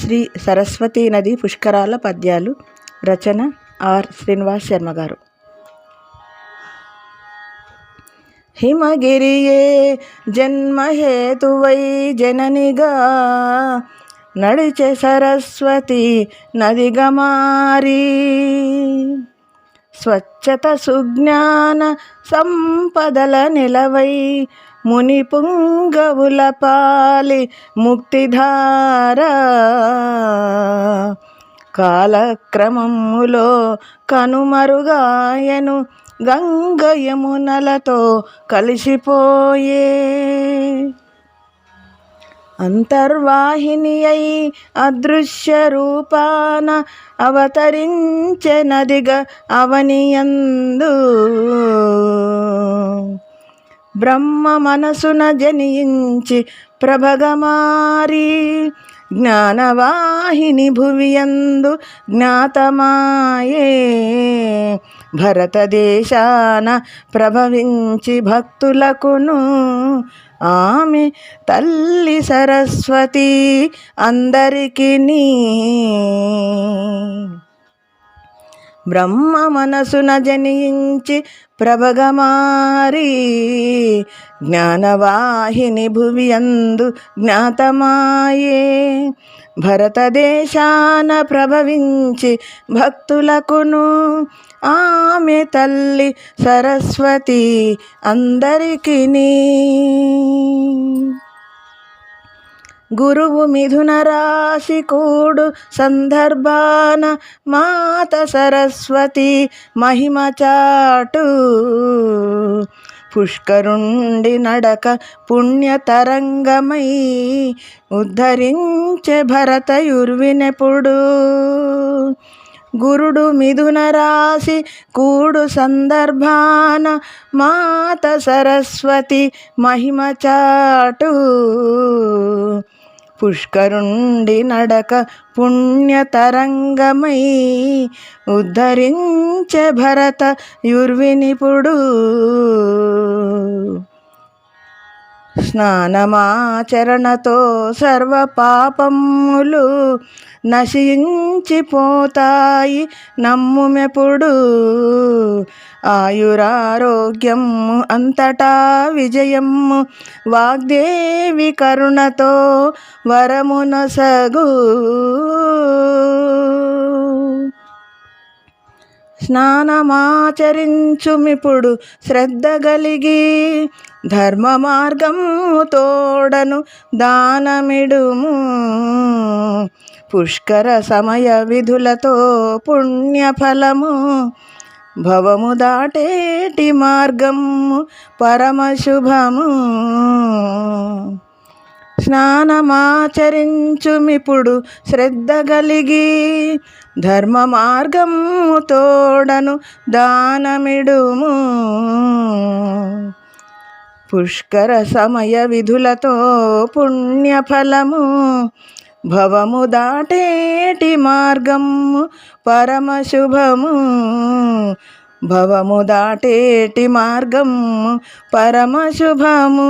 శ్రీ సరస్వతీ నది పుష్కరాల పద్యాలు రచన ఆర్. శ్రీనివాస్ శర్మ గారు. హిమగిరియే జన్మహేతువై జననిగా నడిచే సరస్వతి నదిగమారి స్వచ్ఛత సుజ్ఞాన సంపదల నిలవై ముని పుంగవుల పాలి ముక్తిధార. కాలక్రమములో కనుమరుగాయను గంగ యమునలతో కలిసిపోయే. అంతర్వాహిని అయి అదృశ్య రూపాన అవతరించె నదిగా అవనియందు. బ్రహ్మ మనసున జనించి ప్రభగమారి జ్ఞానవాహిని భువియందు జ్ఞాతమాయే. భరతదేశాన ప్రభవించి భక్తులకును ఆమె తల్లి సరస్వతి అందరికీ బ్రహ్మ మనసున జనించి ప్రభగమారి జ్ఞానవాహిని భువి అందు జ్ఞాతమాయే. భరతదేశాన ప్రభవించి భక్తులకును ఆమె తల్లి సరస్వతి అందరికీ గురువు మిథున రాశి కూడు సందర్భాన మాత సరస్వతి మహిమ చాటు. పుష్కరుండి నడక పుణ్యతరంగమై ఉద్ధరించే భరతయుర్వినెప్పుడు గురుడు మిథున రాశి కూడు సందర్భాన మాత సరస్వతి మహిమ చాటు. పుష్కరుండి నడక పుణ్యతరంగమై ఉద్ధరించే భరత యుర్వినిపుడు. స్నానమాచరణతో సర్వ పాపములు నశించిపోతాయి నమ్ముమెప్పుడు. ఆయురారోగ్యము అంతటా విజయము వాగ్దేవి కరుణతో వరమునసగు స్నానమాచరించుమిప్పుడు శ్రద్ధ కలిగి ధర్మ మార్గము తోడను దానమిడుము. పుష్కర సమయ విధులతో పుణ్యఫలము భవము దాటేటి మార్గము పరమశుభము. స్నానమాచరించుమిప్పుడు శ్రద్ధ కలిగి ధర్మ మార్గము తోడను దానమిడుము. పుష్కర సమయ విధులతో పుణ్యఫలము భవము దాటేటి మార్గము పరమశుభము. భవము దాటేటి మార్గము పరమశుభము.